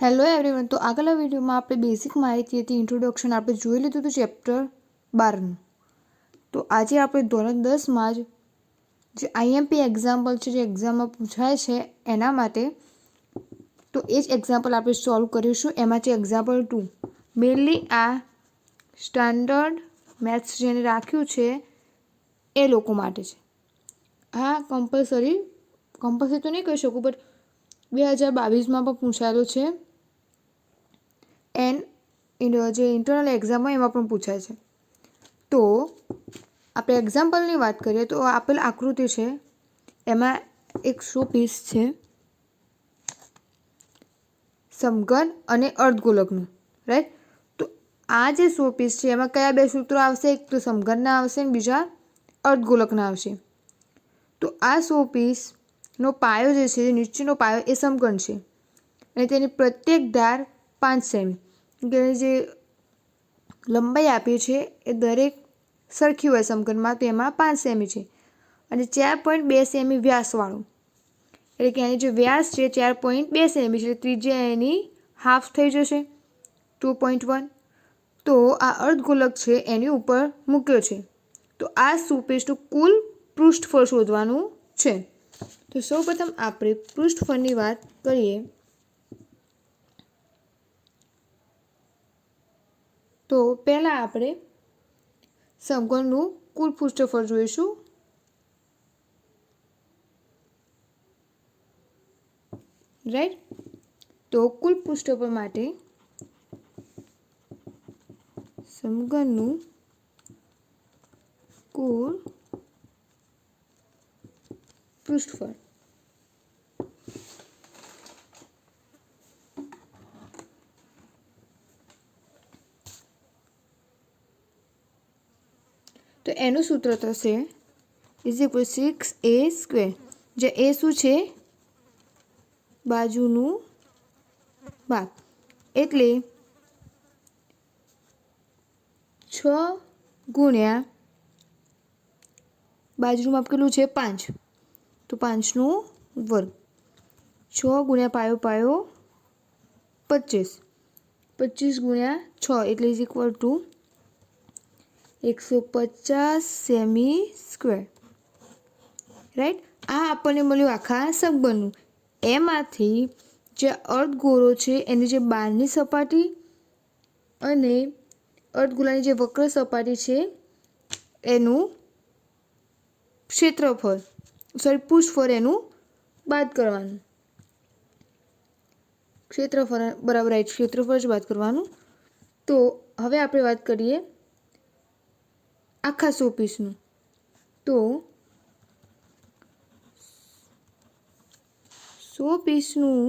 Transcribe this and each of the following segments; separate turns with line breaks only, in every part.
Hello everyone તો આગળના વિડીયોમાં આપણે બેઝિક માહિતી હતી ઇન્ટ્રોડક્શન આપણે જોઈ લીધું હતું ચેપ્ટર બારનું. તો આજે આપણે ધોરણ દસમાં જ જે આઈએમપી એક્ઝામ્પલ છે, જે એક્ઝામમાં પૂછાય છે, એના માટે તો એ જ એક્ઝામ્પલ આપણે સોલ્વ કરીશું. એમાં છે એક્ઝામ્પલ ટુ મેનલી આ સ્ટાન્ડર્ડ મેથ્સ જેને રાખ્યું છે, એ લોકો માટે છે. હા કમ્પલસરી કમ્પલસરી તો નહીં કહી શકું બટ બે હજાર બાવીસમાં પણ પૂછાયેલું છે. એન્ડ જે ઇન્ટરનલ એક્ઝામ હોય એમાં પણ પૂછાય છે. તો આપણે એક્ઝામ્પલની વાત કરીએ તો આપેલ આકૃતિ છે, એમાં એક શો પીસ છે. સમઘન અને અર્ધગોલકનું રાઈટ તો આ જે શો પીસ છે, એમાં કયા બે સૂત્રો આવશે? એક તો સમઘનના આવશે અને બીજા અર્ધગોલકના આવશે. તો આ શો પીસનો પાયો જે છે, નીચેનો પાયો એ સમઘન છે. અને તેની પ્રત્યેક ધાર પાંચ સેમી. કે જે લંબાઈ આપી છે એ દરેક સરખી હોય સમઘનમાં તો એમાં પાંચ સેમી છે. અને ચાર પોઈન્ટ બે સેમી વ્યાસવાળું. એટલે કે એની જે વ્યાસ છે ચાર પોઈન્ટ બે સેમી છે. ત્રિજ્યા એની હાફ થઈ જશે. ટુ પોઈન્ટ વન તો આ અર્ધગોલક છે એની ઉપર મૂક્યો છે. તો આ સુપેસ્ટનું કુલ પૃષ્ઠફળ શોધવાનું છે. તો સૌપ્રથમ આપણે પૃષ્ઠફળની વાત કરીએ. તો પહેલાં આપણે સમઘનનું કુલ પૃષ્ઠફળ જોઈશું. રાઈટ તો કુલ પૃષ્ઠફળ માટે સમઘનનું કુલ પૃષ્ઠફળ. તો એનું સૂત્ર થશે is equal six a square જે એ શું છે? બાજુનું ભાગ એટલે છ ગુણ્યા બાજુનું માપ કેટલું છે? પાંચ. તો પાંચનું વર્ગ. છ ગુણ્યા પાયો પાયો પચીસ. પચીસ ગુણ્યા છ. એટલે ઇઝ ઇક્વલ ટુ એકસો પચાસ સેમી સ્ક્વેર રાઈટ આ આપણને મળ્યું આખા સમઘનનું એમાંથી જે અર્ધગોળો છે, એની જે બહારની સપાટી અને અર્ધગોળાની જે વક્ર સપાટી છે, એનું ક્ષેત્રફળ. સોરી પુષ્ફળ એનું બાદ કરવાનું. ક્ષેત્રફળ, બરાબર રાઈટ ક્ષેત્રફળ જ બાદ કરવાનું. તો હવે આપણે વાત કરીએ આખા શોપીસનું તો સો પીસનું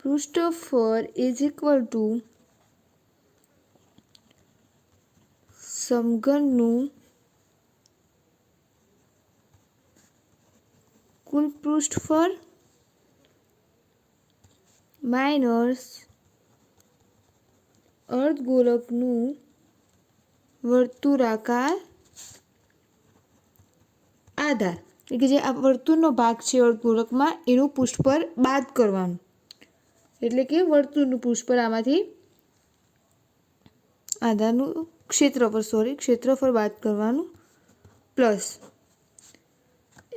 પૃષ્ઠફળ ઇઝ ઇક્વલ ટુ સમઘનનું કુલ પૃષ્ઠફળ માઇનસ અર્ધગોલકનું વર્તુળાકાર આધાર. એટલે કે જે આ વર્તુળનો ભાગ છે અર્ધગોલકમાં, એનું પુષ્પર બાદ કરવાનું. એટલે કે વર્તુળનું પુષ્પર આમાંથી આધારનું ક્ષેત્રફળ સોરી ક્ષેત્રફળ બાદ કરવાનું પ્લસ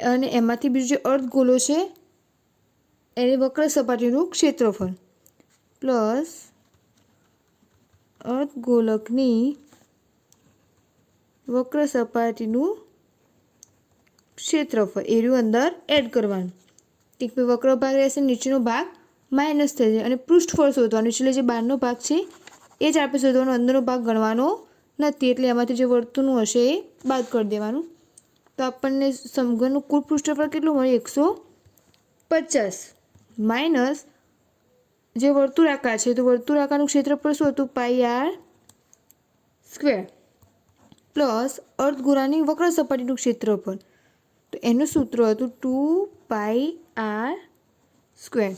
અને એમાંથી બીજું જે અર્ધગોલો છે, એની વક્ર સપાટીનું ક્ષેત્રફળ પ્લસ અર્ધગોલકની વક્ર સપાટીનું ક્ષેત્રફળ. એર્યું અંદર એડ કરવાનું. એક વક્ર ભાગ રહેશે, નીચેનો ભાગ માઇનસ થઈ જાય. અને પૃષ્ઠફળ શોધવાનું. એટલે જે બહારનો ભાગ છે, એ જ આપણે શોધવાનો. અંદરનો ભાગ ગણવાનો નથી. એટલે એમાંથી જે વર્તુળનું હશે, એ બાદ કરી દેવાનું. તો આપણને સમઘનનું કુલ પૃષ્ઠફળ કેટલું મળે એકસો પચાસ. માઇનસ જે વર્તુળાકાર છે, તો વર્તુળાકારનું ક્ષેત્રફળ શું હતું? Pi r square. પ્લસ અર્ધગોળાની વક્ર સપાટીનું ક્ષેત્રફળ. તો એનું સૂત્ર હતું two pi r square.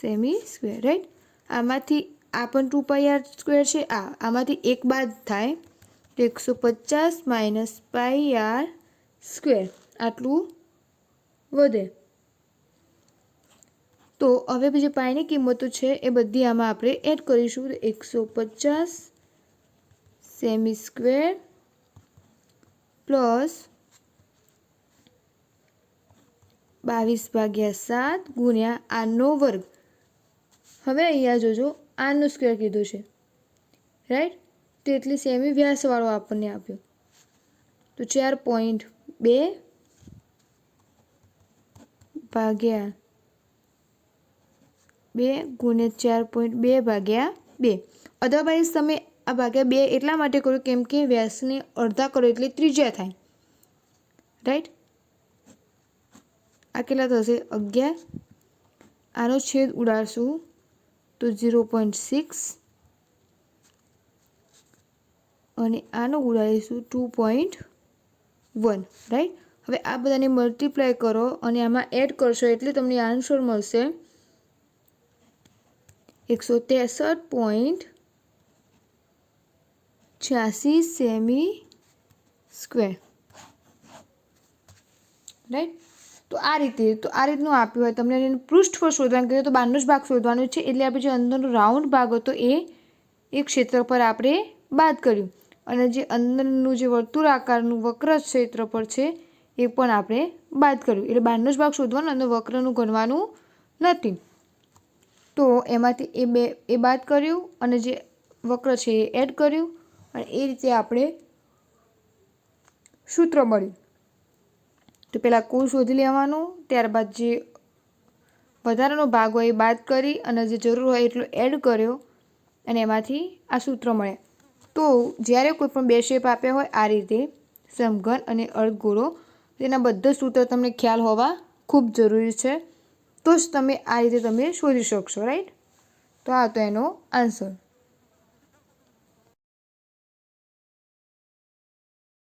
Semi square, right? આમાંથી આ પણ ટુ પાઈ આર સ્ક્વેર છે, આ. આમાંથી એક બાદ થાય એકસો પચાસ માઇનસ પાઈ આર સ્ક્વેર. આટલું વધે. તો હવે જે પાયની કિંમતો છે એ બધી આમાં આપણે એડ કરીશું. એકસો પચાસ સેમી સ્ક્વેર પ્લસ બાવીસ ભાગ્યા સાત ગુણ્યા આનો વર્ગ. હવે અહીંયા જોજો, આનો સ્ક્વેર કીધું છે. રાઈટ તો એટલી સેમી વ્યાસવાળો આપણને આપ્યો. તો ચાર પોઈન્ટ બે ભાગ્યા બે ગુણ્યા ચાર પોઈન્ટ બે ભાગ્યા બે. અધરવાઇઝ તમે આ ભાગ્યા બે એટલા માટે કરો કેમ કે વ્યાસને અડધા કરો એટલે ત્રિજ્યા થાય. રાઈટ આ કેટલા થશે? અગિયાર. આનો છેદ ઉડાડશું તો ઝીરો પોઈન્ટ સિક્સ. અને આનો ઉડાડીશું ટુ પોઈન્ટ વન. રાઈટ હવે આ બધાને મલ્ટીપ્લાય કરો અને આમાં એડ કરશો એટલે તમને આન્સર મળશે. એકસો ત્રેસઠ પોઈન્ટ છ્યાસી સેમી સ્ક્વેર રાઈટ તો આ રીતે તો આ રીતનું આપ્યું હોય તમને એને પૃષ્ઠફળ શોધવાનું કહ્યું તો બહારનો જ ભાગ શોધવાનો છે એટલે આપણે જે અંદરનો રાઉન્ડ ભાગ હતો, એ એ ક્ષેત્ર પર આપણે બાદ કર્યું। અને જે અંદરનું જે વર્તુળ આકારનું વક્ર ક્ષેત્ર પર છે, એ પણ આપણે બાદ કર્યું। એટલે બહારનો જ ભાગ શોધવાનો અને વક્રનું ગણવાનું નથી। તો એમાંથી એ બે, એ બાદ કર્યું અને જે વક્ર છે એ એડ કર્યું અને એ રીતે આપણે સૂત્ર મળ્યું. તો પહેલાં કુલ શોધી લેવાનું, ત્યારબાદ જે વધારાનો ભાગ હોય એ બાદ કરી અને જે જરૂર હોય એટલો એડ કર્યો અને એમાંથી આ સૂત્ર મળ્યા તો જ્યારે કોઈ પણ બે શેપ આપ્યા હોય, આ રીતે સમઘન અને અર્ધગોળો, તેના બધા સૂત્ર તમને ખ્યાલ હોવા ખૂબ જરૂરી છે. તો જ તમે આ રીતે તમે શોધી શકશો રાઈટ તો આ તો એનો આન્સર